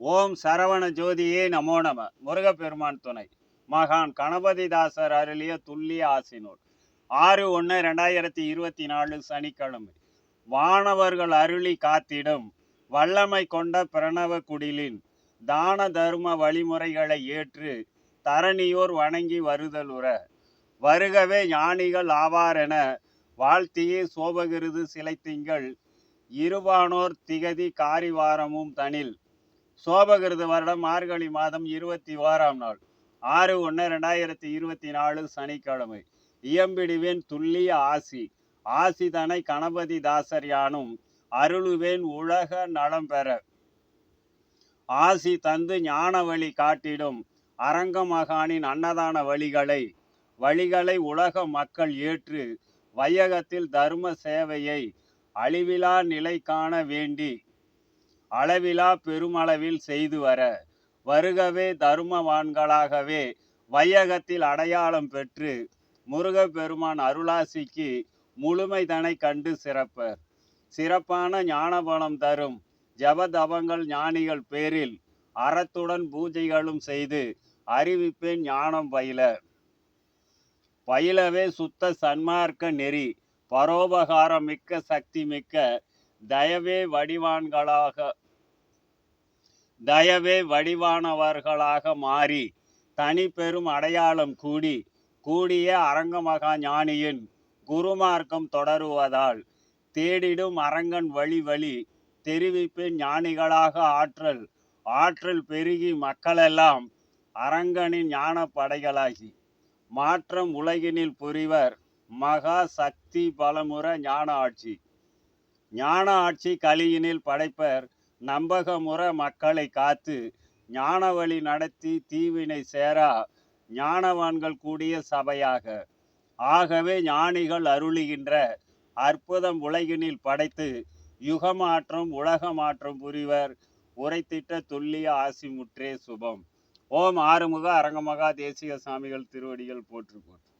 ஓம் சரவண ஜோதியே நமோ நம. முருகப்பெருமான் துணை. மகான் கணபதிதாசர் அருளிய துல்லிய ஆசினூர். ஆறு ஒன்று ரெண்டாயிரத்தி இருபத்தி நாலு சனிக்கிழமை. வானவர்கள் அருளி காத்திடும். வல்லமை கொண்ட பிரணவ குடிலின். தான தர்ம வழிமுறைகளை ஏற்று தரணியோர் வணங்கி வருதலுற வருகவே ஞானிகள் ஆவாரென வாழ்த்தியே சோபகிருது சிலை திங்கள் இருவானோர் திகதி காரிவாரமும் தனில். சோபகிருத வருடம் மார்கழி மாதம் இருபத்தி ஓராம் நாள். ஆறு ஒன்று ரெண்டாயிரத்தி இருபத்தி நாலு சனிக்கிழமை. இயம்பிடுவேன் துல்லிய ஆசி. ஆசிதனை கணபதி தாசர் யானும் அருளுவேன் உலக நலம் பெற. ஆசி தந்து ஞான வழி காட்டிடும் அரங்க மகானின் அன்னதான வழிகளை வழிகளை உலக மக்கள் ஏற்று வையகத்தில் தர்ம சேவையை அழிவிலா நிலை காண வேண்டி அளவிலா பெருமளவில் செய்து வர வருகவே தருமவான்களாகவே வையகத்தில் அடையாளம் பெற்று முருகப்பெருமான் அருளாசிக்கு முழுமைதனை கண்டு சிறப்பர். சிறப்பான ஞானபலம் தரும் ஜபதபங்கள் ஞானிகள் பேரில் அறத்துடன் பூஜைகளும் செய்து அறிவிப்பேன் ஞானம் பயில பயிலவே சுத்த சன்மார்க்க நெறி பரோபகாரம் மிக்க சக்தி மிக்க தயவே வடிவான்களாக தயவே வடிவானவர்களாக மாறி தனி பெரும் அடையாளம் கூடி கூடிய அரங்கமகா ஞானியின் குருமார்க்கம் தொடருவதால் தேடிடும் அரங்கன் வழி வழி தெரிவிப்பு ஞானிகளாக ஆற்றல் ஆற்றல் பெருகி மக்களெல்லாம் அரங்கனின் ஞான படைகளாகி மாற்றம் உலகினில் புரிவர் மகா சக்தி பலமுற ஞான ஆட்சி. ஞான ஆட்சி கலியினில் படைப்பர் நம்பகமுற மக்களை காத்து ஞான வழி நடத்தி தீவினை சேரா ஞானவான்கள் கூடிய சபையாக. ஆகவே ஞானிகள் அருளுகின்ற அற்புதம் உலகினில் படைத்து யுகமாற்றம் உலகமாற்றம் புரிவர். உரைத்திட்ட துல்லிய ஆசி முற்றே சுபம். ஓம் ஆறுமுக அரங்கமகா தேசிய சாமிகள் திருவடிகள் போற்று போற்று